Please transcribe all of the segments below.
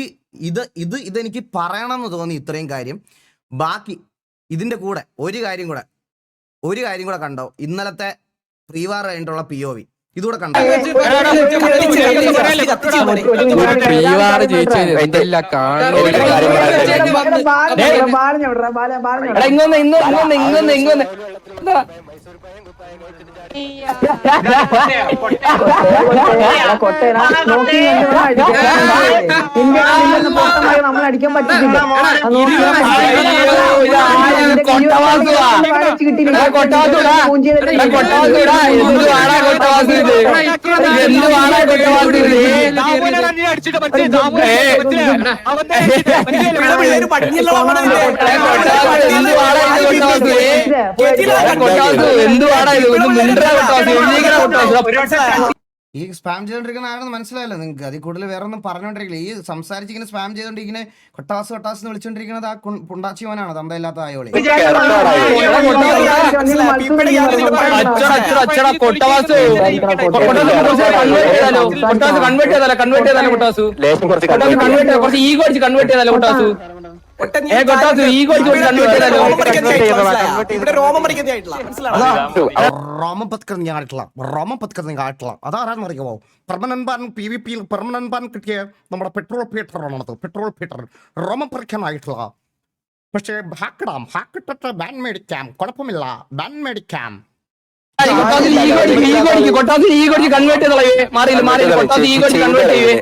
എനിക്ക് ഇത് ഇത് ഇതെനിക്ക് പറയണം എന്ന് തോന്നി ഇത്രയും കാര്യം ബാക്കി ഇതിന്റെ കൂടെ ഒരു കാര്യം കൂടെ ഒരു കാര്യം കൂടെ കണ്ടോ ഇന്നലത്തെ ഫ്രീ വാർ കഴിഞ്ഞിട്ടുള്ള പി ഒ വി ഇതുകൂടെ കണ്ടോ ഇങ്ങൊന്ന് ഇങ്ങൊന്ന് ഇങ്ങൊന്ന് നമ്മൾ അടിക്കാൻ പറ്റത്തില്ല എടാ കൊട്ടവാസുടാ എന്തുവാടാ കൊട്ടവാസു ഇത് എന്തുവാടാ കൊട്ടവാസു ഇത്? എന്തുവാടാ ഇത് ഒന്ന് മിണ്ടറ കൊട്ടവാസു എഴുന്നേക്കണ കൊട്ടവാസു ഈ സ്പാം ചെയ്തോണ്ടിരിക്കുന്ന ആരാണെന്ന് മനസ്സിലായല്ലോ നിങ്ങൾക്ക് അതിൽ കൂടുതൽ വേറെ ഒന്നും പറഞ്ഞുകൊണ്ടിരിക്കില്ല ഈ സംസാരിച്ച് ഇങ്ങനെ സ്പാം ചെയ്തുകൊണ്ടിരിക്കുന്ന കൊട്ടാസ് കൊട്ടാസ് എന്ന് വിളിച്ചോണ്ടിരിക്കുന്നത് ആ കുണ്ടാച്ചിയോനാണ് തന്ത തന്തയില്ലാത്ത ആയോളി കൺവേർട്ട് ചെയ്താലോ കൺവേർട്ട് ചെയ്താലോ കൊട്ടാസു ഈഗോ അടിച്ച് കൺവേർട്ട് ചെയ്താലോ കൊട്ടാസു ഏ കൊട്ടാസു ഞാൻ മനസ്സിലാവും റോമൻ റോമൻ പത്കർന്നിയായിട്ടുള്ള അതാരാന്ന് അറിയാമോ പെർമനന്റ് ബാൻ പി വി പിയിൽ പെർമനന്റ് ബാൻ കിട്ടിയ നമ്മുടെ പെട്രോൾ ഫീറ്ററാണത് പെട്രോൾ ഫീറ്റർ റോമൻ പറിക്കാനായിട്ടുള്ള പക്ഷേ ഹാക്കിടാം ഹാക്കിട്ടിട്ട് ബാൻ മേടിക്കാം. കുഴപ്പമില്ല. ബാൻ മേടിക്കാം. കൺവേർട്ട് ചെയ്തോളേ. മാറിയില്ല മാറിയില്ല കൺവേർട്ട് ചെയ്യേ.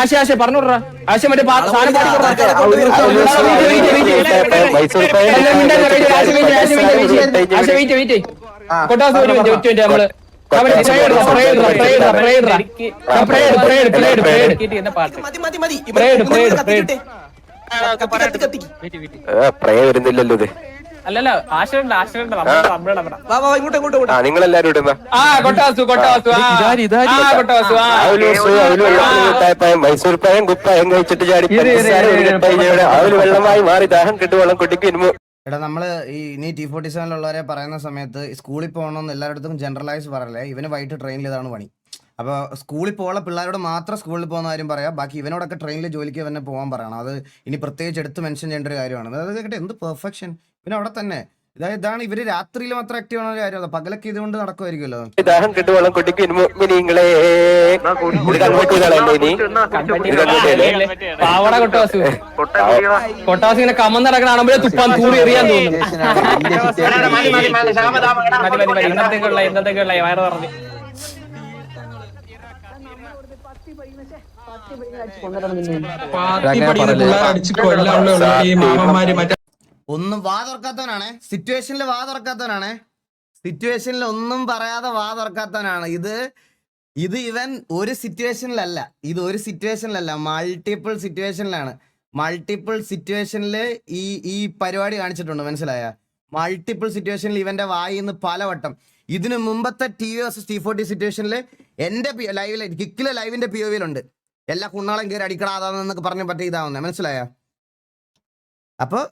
ആശ ആശ പറഞ്ഞോടാ ആശ മറ്റേ സാധനം. കൊട്ടാസ് ഒരു മിനിറ്റ് ഒറ്റ മിനിറ്റ് നമ്മൾ പ്രേ വരുന്നില്ലല്ലോ ഇത്. അല്ലല്ല ആശയുണ്ട് ആശയുണ്ട് നമ്മുടെ നമ്മുടെ വാ വാ ഇങ്ങോട്ട് ഇങ്ങോട്ട് ഇങ്ങോട്ട്. ആ ഇടുന്ന. ആ ആ. ആ വെള്ളത്തിൽ വിട്ടായപ്പായം മൈസൂർ പഴം കുപ്പായം കഴിച്ചിട്ട് ചാടി പഞ്ചസാര വെള്ളമായി മാറി ദാഹം കിട്ടു വെള്ളം എടാ നമ്മൾ ഈ ഇനി ടി ഫോർട്ടി സെവനിലുള്ളവരെ പറയുന്ന സമയത്ത് സ്കൂളിൽ പോകണമെന്ന് എല്ലായിടത്തും ജനറലൈസ് പറയല്ലേ? ഇവന് വൈകിട്ട് ട്രെയിനിൽ ഇതാണ് പണി. അപ്പോൾ സ്കൂളിൽ പോകുന്ന പിള്ളേരോട് മാത്രം സ്കൂളിൽ പോകുന്ന കാര്യം പറയാം. ബാക്കി ഇവനോടൊക്കെ ട്രെയിനിൽ ജോലിക്ക് തന്നെ പോകാൻ പറയണം. അത് ഇനി പ്രത്യേകിച്ച് എടുത്ത് മെൻഷൻ ചെയ്യേണ്ട ഒരു കാര്യമാണ്. അതായത് കേട്ടെ എന്ത് പെർഫെക്ഷൻ പിന്നെ അവിടെ തന്നെ ഇതായത് ഇതാണ് ഇവർ രാത്രിയിൽ മാത്രം ആക്റ്റീവ് ആവുന്ന ഒരു കാര്യം പകലൊക്കെ ഇതുകൊണ്ട് നടക്കുമായിരിക്കുമല്ലോ ദാഹം കെട്ട് വെള്ളം കുടിക്കും പാവട കൊട്ടാസ് കൊട്ടാസു ഇങ്ങനെ കമന്ന് തുപ്പാൻ തൂറി എറിയാൻ തോന്നുന്നു മതി മതി മതി ഇന്നത്തേക്കുള്ള ഇന്നത്തേക്കുള്ള വയറ് പറഞ്ഞു ഒന്നും വാ തുറക്കാത്തവനാണ്. സിറ്റുവേഷനിൽ വാ തുറക്കാത്തവനാണ്. സിറ്റുവേഷനിൽ ഒന്നും പറയാതെ വാ തുറക്കാത്തവനാണ്. ഇത് ഇത് ഇവൻ ഒരു സിറ്റുവേഷനിലല്ല ഇത് ഒരു സിറ്റുവേഷനിലല്ല മൾട്ടിപ്പിൾ സിറ്റുവേഷനിലാണ് മൾട്ടിപ്പിൾ സിറ്റുവേഷനിൽ ഈ ഈ പരിപാടി കാണിച്ചിട്ടുണ്ട്. മനസ്സിലായ? മൾട്ടിപ്പിൾ സിറ്റുവേഷനിൽ ഇവന്റെ വായിന്ന് പലവട്ടം. ഇതിനു മുമ്പത്തെ T V versus T forty സിറ്റുവേഷനിൽ എന്റെ ലൈവിൽ കിക്കിലെ ലൈവിന്റെ പി ഒ വിയിലുണ്ട് എല്ലാ കുണ്ണാളും കയറി അടിക്കടാതാന്നൊക്കെ പറഞ്ഞ പറ്റി ഇതാവുന്നത് മനസ്സിലായ? അപ്പോൾ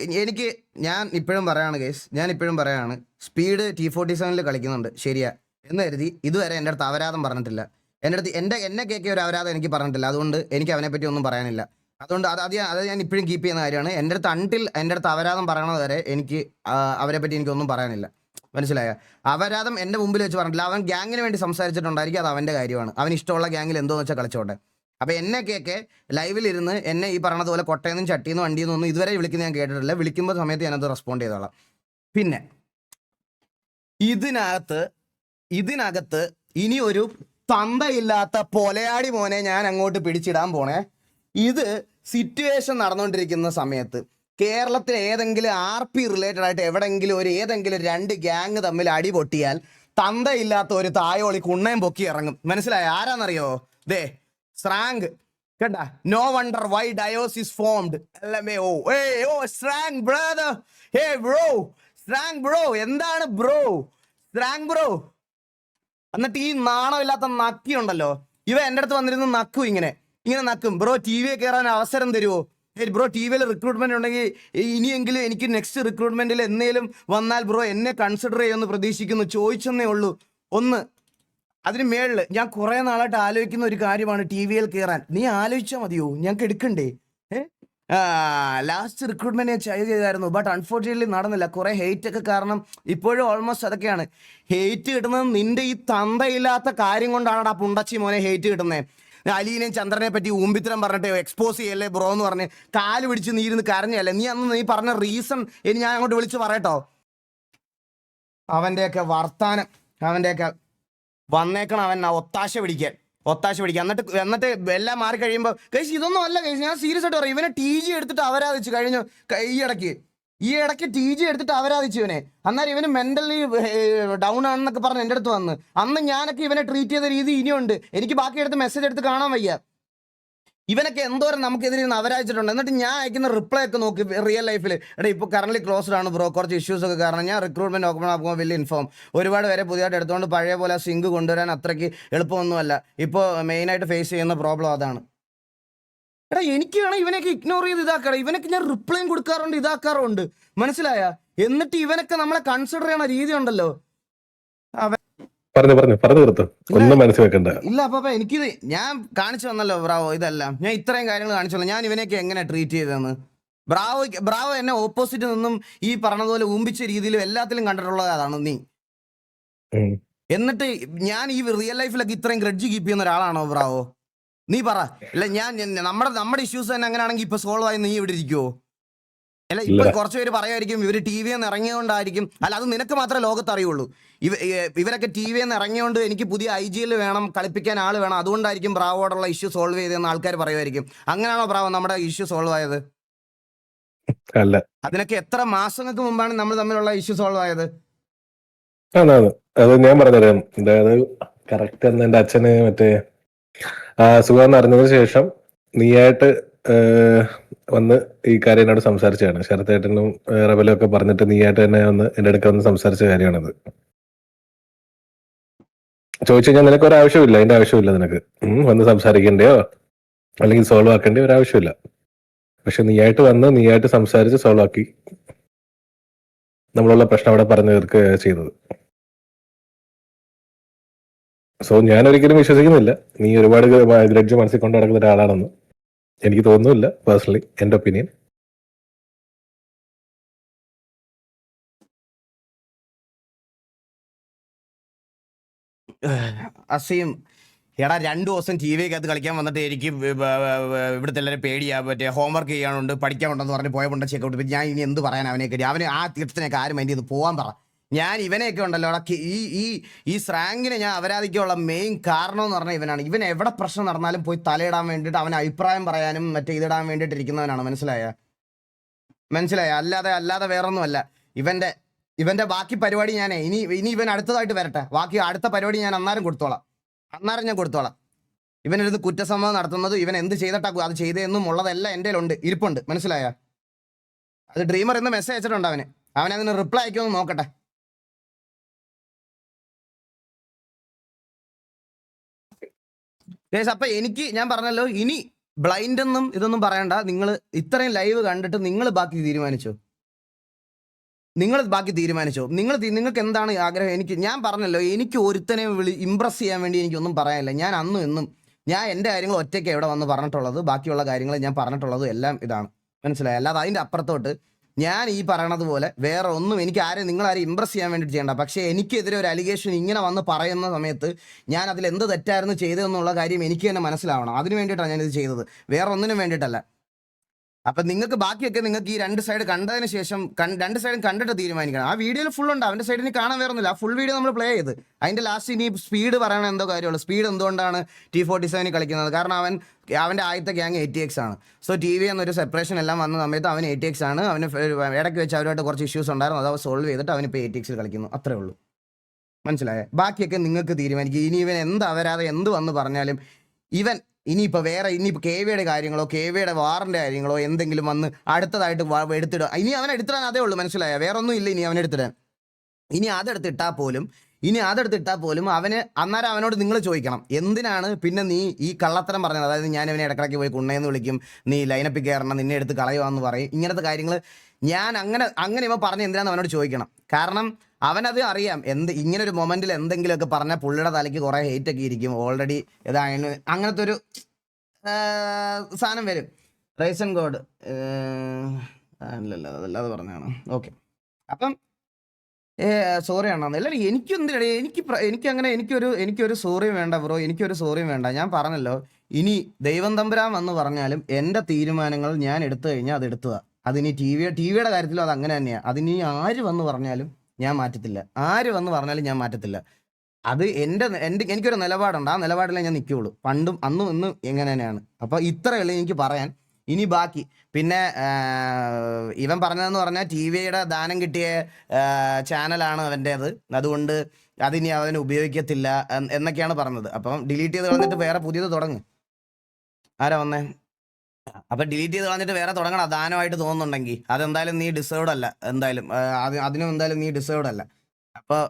എനിക്ക് ഞാൻ ഇപ്പോഴും പറയാണ് കേസ് ഞാൻ ഇപ്പോഴും പറയാണ് സ്പീഡ് ടി ഫോർട്ടി സെവനിൽ കളിക്കുന്നുണ്ട് ശരിയാ. എന്ന് കരുതി ഇതുവരെ എന്റെ അടുത്ത് അവരാധം പറഞ്ഞിട്ടില്ല. എന്റെ അടുത്ത് എന്റെ എന്നെ കേൾക്കിയ ഒരു അവരാധം എനിക്ക് പറഞ്ഞിട്ടില്ല. അതുകൊണ്ട് എനിക്ക് അവനെ പറ്റി ഒന്നും പറയാനില്ല. അതുകൊണ്ട് അത് അത് അത് ഞാൻ ഇപ്പോഴും കീപ്പ് ചെയ്യുന്ന കാര്യമാണ്. എന്റെ അടുത്ത് അണ്ടിൽ എന്റെ അടുത്ത് അവരാധം പറയണത് വരെ എനിക്ക് അവരെ പറ്റി എനിക്കൊന്നും പറയാനില്ല. മനസ്സിലായ? അവരാധം എന്റെ മുമ്പിൽ വെച്ച് പറഞ്ഞിട്ടില്ല. അവൻ ഗ്യാങ്ങിന് വേണ്ടി സംസാരിച്ചിട്ടുണ്ടായിരിക്കും അത് അവന്റെ കാര്യമാണ്. അവൻ ഇഷ്ടമുള്ള ഗ്യാങ്ങിൽ എന്തോന്ന് വെച്ചാൽ കളിച്ചോട്ടെ. അപ്പൊ എന്നെ കേക്ക് ലൈവിലിരുന്ന് എന്നെ ഈ പറഞ്ഞതുപോലെ കൊട്ടയെന്നും ചട്ടിയെന്നും വണ്ടിയെന്നും ഒന്നും ഇതുവരെ വിളിക്കുന്ന ഞാൻ കേട്ടിട്ടില്ല. വിളിക്കുമ്പോൾ സമയത്ത് ഞാനത് റെസ്പോണ്ട് ചെയ്തോളാം. പിന്നെ ഇതിനകത്ത് ഇതിനകത്ത് ഇനി ഒരു തന്തയില്ലാത്ത പൊലയാടി മോനെ ഞാൻ അങ്ങോട്ട് പിടിച്ചിടാൻ പോണേ. ഇത് സിറ്റുവേഷൻ നടന്നുകൊണ്ടിരിക്കുന്ന സമയത്ത് കേരളത്തിൽ ഏതെങ്കിലും ആർ പി റിലേറ്റഡ് ആയിട്ട് എവിടെങ്കിലും ഒരു ഏതെങ്കിലും രണ്ട് ഗ്യാങ് തമ്മിൽ അടി പൊട്ടിയാൽ തന്തയില്ലാത്ത ഒരു തായോളി കുണ്ണയും പൊക്കി ഇറങ്ങും. മനസ്സിലായ? ആരാന്നറിയോ? ദേ സ്രാങ്ക് കേട്ടാ no wonder why diocese formed ഓ ഏ ഓ സ്രാങ് ബ്രദർ. Hey bro. സ്രാങ് ബ്രോ. എന്താണ് ബ്രോ? സ്രാങ് ബ്രോ. എന്നിട്ട് ഈ നാണമില്ലാത്ത നക്കി ഉണ്ടല്ലോ. ഇവ എന്റെ അടുത്ത് വന്നിരുന്ന് നക്കും ഇങ്ങനെ. ഇങ്ങനെ നക്കും. ബ്രോ ടി വി കയറാൻ അവസരം തരുമോ ബ്രോ ടി വിയിൽ റിക്രൂട്ട്മെന്റ് ഉണ്ടെങ്കിൽ ഇനിയെങ്കിലും എനിക്ക് നെക്സ്റ്റ് റിക്രൂട്ട്മെന്റിൽ എന്തെങ്കിലും വന്നാൽ ബ്രോ എന്നെ കൺസിഡർ ചെയ്യുമെന്ന് പ്രതീക്ഷിക്കുന്നു. ചോദിച്ചെന്നേ ഉള്ളൂ. ഒന്ന് അതിന് മേളിൽ ഞാൻ കുറെ നാളായിട്ട് ആലോചിക്കുന്ന ഒരു കാര്യമാണ് ടി വിയിൽ കയറാൻ നീ ആലോചിച്ചാൽ മതിയോ? ഞങ്ങൾക്ക് എടുക്കണ്ടേ? ലാസ്റ്റ് റിക്രൂട്ട്മെന്റ് ഞാൻ ചെയ്ത് ചെയ്തായിരുന്നു. ബട്ട് അൺഫോർച്ചുനേറ്റ്ലി നടന്നില്ല. കുറെ ഹെയ്റ്റ് ഒക്കെ കാരണം ഇപ്പോഴും ഓൾമോസ്റ്റ് അതൊക്കെയാണ്. ഹെയ്റ്റ് കിട്ടുന്നത് നിന്റെ ഈ തന്തയില്ലാത്ത കാര്യം കൊണ്ടാണ് ആ പുണ്ടച്ചി മോനെ ഹെയ്റ്റ് കിട്ടുന്നത് അലീനെയും ചന്ദ്രനെ പറ്റി ഊമ്പിത്തരം പറഞ്ഞിട്ട് എക്സ്പോസ് ചെയ്യല്ലേ ബ്രോ എന്ന് പറഞ്ഞ് കാൽ പിടിച്ച് നീ ഇരുന്ന് കരഞ്ഞല്ലേ നീ അന്ന് നീ പറഞ്ഞ റീസൺ ഇനി ഞാൻ അങ്ങോട്ട് വിളിച്ച് പറയട്ടോ. അവന്റെയൊക്കെ വർത്താനം അവന്റെയൊക്കെ വന്നേക്കണം അവൻ ഒത്താശ പിടിക്കാൻ. ഒത്താശ പിടിക്കാൻ. എന്നിട്ട് എന്നിട്ട് എല്ലാം മാറി കഴിയുമ്പോൾ കഴിച്ച് ഇതൊന്നും അല്ല കഴിച്ച് ഞാൻ സീരിയസ് ആയിട്ട് പറയും. ഇവനെ ടി ജി എടുത്തിട്ട് അവരാധിച്ചു കഴിഞ്ഞു. ഈ ഇടയ്ക്ക്. ഈ ഇടയ്ക്ക് ടി ജി എടുത്തിട്ട് അവരാധിച്ചു ഇവനെ. അന്നേരം ഇവന് മെന്റലി ഡൗൺ ആണെന്നൊക്കെ പറഞ്ഞ് എന്റെ അടുത്ത് വന്ന്. അന്ന് ഞാനൊക്കെ ഇവനെ ട്രീറ്റ് ചെയ്ത രീതി ഇനിയുണ്ട്. എനിക്ക് ബാക്കി എടുത്ത് മെസ്സേജ് എടുത്ത് കാണാൻ വയ്യ. ഇവനൊക്കെ എന്തോരം നമുക്കെതിരെ അവരായിച്ചിട്ടുണ്ട്. എന്നിട്ട് ഞാൻ അയക്കുന്ന റിപ്ലൈ ഒക്കെ നോക്കി റിയൽ ലൈഫിൽ എടാ ഇപ്പോൾ കറന്റ് ക്ലോസ്ഡ് ആണ് ബ്രോ കുറച്ച് ഇഷ്യൂസ് ഒക്കെ കാരണം ഞാൻ റിക്രൂട്ട്മെന്റ് ഓപ്പൺ ആക്കുമ്പോൾ വലിയ ഇൻഫോം ഒരുപാട് പേരെ പുതിയതായിട്ട് എടുത്തുകൊണ്ട് പഴയ പോലെ സിങ്ക് കൊണ്ടുവരാൻ അത്രയ്ക്ക് എളുപ്പമൊന്നുമല്ല. ഇപ്പോൾ മെയിനായിട്ട് ഫേസ് ചെയ്യുന്ന പ്രോബ്ലം അതാണ്. എടാ എനിക്ക് വേണം ഇവനൊക്കെ ഇഗ്നോർ ചെയ്ത് ഇതാക്കണം ഇവനൊക്കെ ഞാൻ റിപ്ലൈയും കൊടുക്കാറുണ്ട് ഇതാക്കാറുണ്ട് മനസ്സിലായ? എന്നിട്ട് ഇവനൊക്കെ നമ്മളെ കൺസിഡർ ചെയ്യണ രീതി ഉണ്ടല്ലോ. പറഞ്ഞു പറഞ്ഞു പറഞ്ഞു കൊടുത്തു. ഒന്നും മനസ്സിൽ വെക്കണ്ട. ഇല്ല അപ്പൊ എനിക്ക് ഞാൻ കാണിച്ചു വന്നല്ലോ ബ്രാവോ ഇതെല്ലാം. ഞാൻ ഇത്രയും കാര്യങ്ങൾ കാണിച്ചല്ലോ ഞാൻ ഇവനെയൊക്കെ എങ്ങനെ ട്രീറ്റ് ചെയ്തതെന്ന്. ബ്രാവോ ബ്രാവോ എന്നെ ഓപ്പോസിറ്റ് നിന്നും ഈ പറഞ്ഞതുപോലെ ഊമ്പിച്ച രീതിയിലും എല്ലാത്തിലും കണ്ടിട്ടുള്ളത് അതാണ് നീ എന്നിട്ട് ഞാൻ ഈ റിയൽ ലൈഫിലൊക്കെ ഇത്രയും ഗ്രഡ്ജ് കീപ്പ് ചെയ്യുന്ന ഒരാളാണോ ബ്രാവോ? നീ പറ. അല്ല ഞാൻ ഞാൻ- നമ്മുടെ നമ്മുടെ ഇഷ്യൂസ് തന്നെ അങ്ങനെയാണെങ്കിൽ ഇപ്പൊ സോൾവ് ആയി നീ ഇവിടെ ഇരിക്കുവോ? അല്ല ഇപ്പൊ. കുറച്ച് പേര് പറയുമായിരിക്കും ഇവർ ടി വിന്ന് ഇറങ്ങിയോണ്ടായിരിക്കും അല്ല അത് നിനക്ക് മാത്രമേ ലോകത്ത് അറിയുള്ളൂ. ഇവ ഇവരൊക്കെ ടി വിന്ന് ഇറങ്ങിയോണ്ട് എനിക്ക് പുതിയ ഐ ജിയിൽ വേണം കളിപ്പിക്കാൻ ആൾ വേണം. അതുകൊണ്ടായിരിക്കും ബ്രാവോടുള്ള ഇഷ്യൂ സോൾവ് ചെയ്തതെന്ന് ആൾക്കാർ പറയുമായിരിക്കും. അങ്ങനെയാണോ ബ്രാവോ നമ്മുടെ ഇഷ്യൂ സോൾവ് ആയത്? അല്ല. അതിനൊക്കെ എത്ര മാസങ്ങൾക്ക് മുമ്പാണ് നമ്മൾ തമ്മിലുള്ള ഇഷ്യൂ സോൾവ് ആയത്? അത് ഞാൻ പറഞ്ഞുതരാം. അതായത് കറക്റ്റ് എന്റെ അച്ഛന് മറ്റേ സുഖം അറിഞ്ഞതിന് ശേഷം നീയായിട്ട് വന്ന് ഈ കാര്യം എന്നോട് സംസാരിച്ചതാണ്. ശരത്തേട്ടനും റബലും ഒക്കെ പറഞ്ഞിട്ട് നീയായിട്ട് തന്നെ വന്ന് എന്റെ അടുക്ക വന്ന് സംസാരിച്ച കാര്യമാണത്. ചോദിച്ചു കഴിഞ്ഞാൽ നിനക്ക് ഒരു ആവശ്യമില്ല അതിന്റെ ആവശ്യമില്ല നിനക്ക്. വന്ന് സംസാരിക്കണ്ടയോ? അല്ലെങ്കിൽ സോൾവ് ആക്കേണ്ട ഒരു ആവശ്യമില്ല പക്ഷെ നീയായിട്ട് വന്ന് നീയായിട്ട് സംസാരിച്ച് സോൾവ് ആക്കി നമ്മളുള്ള പ്രശ്നം അവിടെ പറഞ്ഞു തീർക്കുക ചെയ്തത്. സോ ഞാൻ ഒരിക്കലും വിശ്വസിക്കുന്നില്ല. നീ ഒരുപാട് ഗ്രഡ്ജ് മനസ്സിൽ കൊണ്ട് നടക്കുന്ന ഒരാളാണെന്ന്. എനിക്ക് തോന്നുന്നില്ല പേഴ്സണലി എന്റെ ഒപ്പീനിയൻ അസീം എടാ രണ്ടു ദിവസം ടി വിക്കകത്ത് കളിക്കാൻ വന്നിട്ട് എനിക്ക് ഇവിടുത്തെ എല്ലാവരും പേടിയാ മറ്റേ ഹോംവർക്ക് ചെയ്യാനുണ്ട് പഠിക്കാനുണ്ടെന്ന് പറഞ്ഞ് പോയപ്പോണ്ട് ചെക്കൗട്ട് ഞാൻ ഇനി എന്ത് പറയാൻ അവനെ കയറി അവന് ആ തീർത്ഥത്തിനൊക്കെ ആരും മൈൻഡ് ചെയ്ത് പോകാൻ പറ. ഞാൻ ഇവനെയൊക്കെ ഉണ്ടല്ലോ ഈ ഈ ഈ സ്രാങ്കിനെ ഞാൻ അപരാധിക്കുള്ള മെയിൻ കാരണം എന്ന് പറഞ്ഞാൽ ഇവനാണ്. ഇവൻ എവിടെ പ്രശ്നം നടന്നാലും പോയി തലയിടാൻ വേണ്ടിയിട്ട് അവൻ അഭിപ്രായം പറയാനും മറ്റേ ഇതിടാൻ വേണ്ടിയിട്ട് ഇരിക്കുന്നവനാണ് മനസ്സിലായ? മനസ്സിലായ? അല്ലാതെ അല്ലാതെ വേറൊന്നുമല്ല. ഇവന്റെ ഇവന്റെ ബാക്കി പരിപാടി ഞാൻ ഇനി ഇനി ഇവൻ അടുത്തതായിട്ട് വരട്ടെ. ബാക്കി അടുത്ത പരിപാടി ഞാൻ അന്നേരം കൊടുത്തോളാം. അന്നേരം ഞാൻ കൊടുത്തോളാം. ഇവനൊരു കുറ്റസമ്മതം നടത്തുന്നത് ഇവൻ എന്ത് ചെയ്തിട്ടാ അത് ചെയ്തതെന്നും ഉള്ളതെല്ലാം എന്റെ ഉണ്ട് ഇരിപ്പുണ്ട്. മനസ്സിലായ? അത് ഡ്രീമർ എന്ന് മെസ്സേജ് അയച്ചിട്ടുണ്ട് അവന്. അവൻ അതിന് റിപ്ലൈ അയക്കുമെന്ന് നോക്കട്ടെ. ഗൈസ് അപ്പൊ എനിക്ക് ഞാൻ പറഞ്ഞല്ലോ ഇനി ബ്ലൈൻഡ് എന്നും ഇതൊന്നും പറയണ്ട. നിങ്ങൾ ഇത്രയും ലൈവ് കണ്ടിട്ട് നിങ്ങൾ ബാക്കി തീരുമാനിച്ചോ? നിങ്ങൾ ബാക്കി തീരുമാനിച്ചോ? നിങ്ങൾ നിങ്ങൾക്ക് എന്താണ് ആഗ്രഹം? എനിക്ക് ഞാൻ പറഞ്ഞല്ലോ എനിക്ക് ഒരുത്തനെ വിളി ഇമ്പ്രസ് ചെയ്യാൻ വേണ്ടി എനിക്കൊന്നും പറയാനില്ല. ഞാൻ അന്നും എന്നും ഞാൻ എന്റെ കാര്യങ്ങൾ ഒറ്റയ്ക്ക് എവിടെ വന്ന് പറഞ്ഞിട്ടുള്ളത്. ബാക്കിയുള്ള കാര്യങ്ങൾ ഞാൻ പറഞ്ഞിട്ടുള്ളത് എല്ലാം ഇതാണ്. മനസ്സിലായി? അല്ലാതെ അതിന്റെ അപ്പുറത്തോട്ട് ഞാൻ ഈ പറയണത് പോലെ വേറെ ഒന്നും എനിക്ക് ആരെയും നിങ്ങളാരും ഇമ്പ്രസ് ചെയ്യാൻ വേണ്ടി ചെയ്യേണ്ട. പക്ഷേ എനിക്കെതിരെ ഒരു അലിഗേഷൻ ഇങ്ങനെ വന്ന് പറയുന്ന സമയത്ത് ഞാൻ അതിൽ എന്ത് തെറ്റായിരുന്നു ചെയ്തതെന്നുള്ള കാര്യം എനിക്ക് തന്നെ മനസ്സിലാവണം. അതിന് വേണ്ടിയിട്ടാണ് ഞാനിത് ചെയ്തത്. വേറെ ഒന്നിനും വേണ്ടിയിട്ടല്ല. അപ്പൊ നിങ്ങൾക്ക് ബാക്കിയൊക്കെ നിങ്ങൾക്ക് ഈ രണ്ട് സൈഡ് കണ്ടതിന് ശേഷം രണ്ട് സൈഡും കണ്ടിട്ട് തീരുമാനിക്കണം. ആ വീഡിയോയിൽ ഫുൾ ഉണ്ട്. അവന്റെ സൈഡിന് കാണാൻ വേറെ ഒന്നുമില്ല ആ ഫുൾ വീഡിയോ നമ്മൾ പ്ലേ ചെയ്ത്. അതിന്റെ ലാസ്റ്റ് ഇനി സ്പീഡ് പറയണ എന്തോ കാര്യമുള്ളൂ. സ്പീഡ് എന്തുകൊണ്ടാണ് ടി ഫോർട്ടി സെവനിൽ കളിക്കുന്നത്? കാരണം അവൻ അവന്റെ ആദ്യത്തെ ഗ്യാങ് എയ്റ്റി എക്സ് ആണ്. സോ ടി വി എന്നൊരു സെപ്പറേഷൻ എല്ലാം വന്ന സമയത്ത് അവൻ എയ്റ്റി എക്സ് ആണ്. അവന് ഇടയ്ക്ക് വെച്ച് അവരുമായിട്ട് കുറച്ച് ഇഷ്യൂസ് ഉണ്ടായിരുന്നു. അത് സോൾവ് ചെയ്തിട്ട് അവൻ ഇപ്പോൾ എയ്റ്റി എക്സിൽ കളിക്കുന്നു. അത്രേ ഉള്ളൂ. മനസ്സിലായേ? ബാക്കിയൊക്കെ നിങ്ങൾക്ക് തീരുമാനിക്കും. ഇനി ഇവൻ എന്ത് അവരാതെ എന്ത് വന്ന് പറഞ്ഞാലും ഇവൻ ഇനിയിപ്പോൾ വേറെ ഇനിയിപ്പോൾ കെ വിയുടെ കാര്യങ്ങളോ കെ വിയുടെ വാറിന്റെ കാര്യങ്ങളോ എന്തെങ്കിലും വന്ന് അടുത്തതായിട്ട് എടുത്തിടുക. ഇനി അവൻ എടുത്തിടാൻ അതേ ഉള്ളൂ മനസ്സിലായ? വേറെ ഒന്നും ഇല്ല ഇനി അവൻ എടുത്തിടാൻ. ഇനി അതെടുത്തിട്ടാൽ പോലും ഇനി അതെടുത്തിട്ടാൽ പോലും അവന് അന്നേരം അവനോട് നിങ്ങൾ ചോദിക്കണം എന്തിനാണ് പിന്നെ നീ ഈ കള്ളത്തരം പറഞ്ഞത്? അതായത് ഞാൻ ഇവനെ ഇടക്കിടയ്ക്ക് പോയി കുണ്ണയെന്ന് വിളിക്കും നീ ലൈനപ്പിൽ കയറണം നിന്നെ എടുത്ത് കളയുവാന്ന് പറയും ഇങ്ങനത്തെ കാര്യങ്ങൾ ഞാൻ അങ്ങനെ അങ്ങനെ ഇവ പറഞ്ഞ് എന്തിനാന്ന് അവനോട് ചോദിക്കണം. കാരണം അവനത് അറിയാം. എന്ത് ഇങ്ങനെ ഒരു മൊമെന്റിൽ എന്തെങ്കിലുമൊക്കെ പറഞ്ഞ പുള്ളിയുടെ തലയ്ക്ക് കുറെ ഹേറ്റ് ഒക്കെ ഇരിക്കും. ഓൾറെഡി ഇതാണ് അങ്ങനത്തെ ഒരു സാധനം വരും. റൈസൺ ഗോഡ് അല്ലല്ലോ അതല്ലാതെ പറഞ്ഞാണ് ഓക്കെ അപ്പം സോറി ആണോ അല്ല എല്ലാവരും എനിക്കെന്തിനാ എനിക്ക് എനിക്ക് അങ്ങനെ എനിക്കൊരു എനിക്കൊരു സോറിയും വേണ്ട ബ്രോ എനിക്കൊരു സോറിയും വേണ്ട. ഞാൻ പറഞ്ഞല്ലോ ഇനി ദൈവം തമ്പുരാൻ വന്ന് പറഞ്ഞാലും എന്റെ തീരുമാനങ്ങൾ ഞാൻ എടുത്തു കഴിഞ്ഞാൽ അത് എടുത്തുക അതിനി ടി വി ടി വിയുടെ കാര്യത്തിലും അത് അങ്ങനെ തന്നെയാണ് അതിനി ആര് വന്ന് പറഞ്ഞാലും ഞാൻ മാറ്റത്തില്ല. ആര് വന്ന് പറഞ്ഞാലും ഞാൻ മാറ്റത്തില്ല. അത് എന്റെ എന്റെ എനിക്കൊരു നിലപാടുണ്ട്. ആ നിലപാടിലേ ഞാൻ നിൽക്കുകയുള്ളൂ പണ്ടും അന്നും ഇന്നും എങ്ങനെ തന്നെയാണ് അപ്പോൾ ഇത്രയുള്ളൂ എനിക്ക് പറയാൻ. ഇനി ബാക്കി. പിന്നെ ഇവൻ പറഞ്ഞതെന്ന് പറഞ്ഞാൽ ടി വിയുടെ ദാനം കിട്ടിയ ചാനലാണ് അവന്റേത് അതുകൊണ്ട് അതിനി അവൻ ഉപയോഗിക്കത്തില്ല എന്നൊക്കെയാണ് പറഞ്ഞത്. അപ്പം ഡിലീറ്റ് ചെയ്ത് കളഞ്ഞിട്ട് വേറെ പുതിയത് തുടങ്ങ്. ആരാ വന്നേ? അപ്പൊ ഡിലീറ്റ് ചെയ്ത് കളഞ്ഞിട്ട് വേറെ തുടങ്ങണം. ദാനമായിട്ട് തോന്നുന്നുണ്ടെങ്കിൽ. അതെന്തായാലും നീ ഡിസേർവ്ഡ് അല്ല. എന്തായാലും അതിനും എന്തായാലും നീ ഡിസേർവ്ഡ് അല്ല. അപ്പോൾ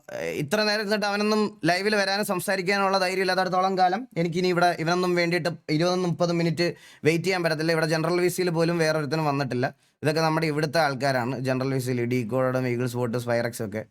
ഇത്ര നേരം ഇരുന്നിട്ട് അവനൊന്നും ലൈവിൽ വരാനും സംസാരിക്കാനുള്ള ധൈര്യം ഇല്ലാത്തടത്തോളം കാലം എനിക്കിനി ഇവിടെ ഇവനൊന്നും വേണ്ടിയിട്ട് ഇരുപതും മുപ്പതും മിനിറ്റ് വെയിറ്റ് ചെയ്യാൻ പറ്റത്തില്ല. ഇവിടെ ജനറൽ വിസിയിൽ പോലും വേറൊരുത്തനും വന്നിട്ടില്ല. ഇതൊക്കെ നമ്മുടെ ഇവിടുത്തെ ആൾക്കാരാണ്. ജനറൽ വിസിയിൽ ഡീകോഡും ഈഗിൾസ് വോട്ട് സ്പൈറക്സ് ഒക്കെ.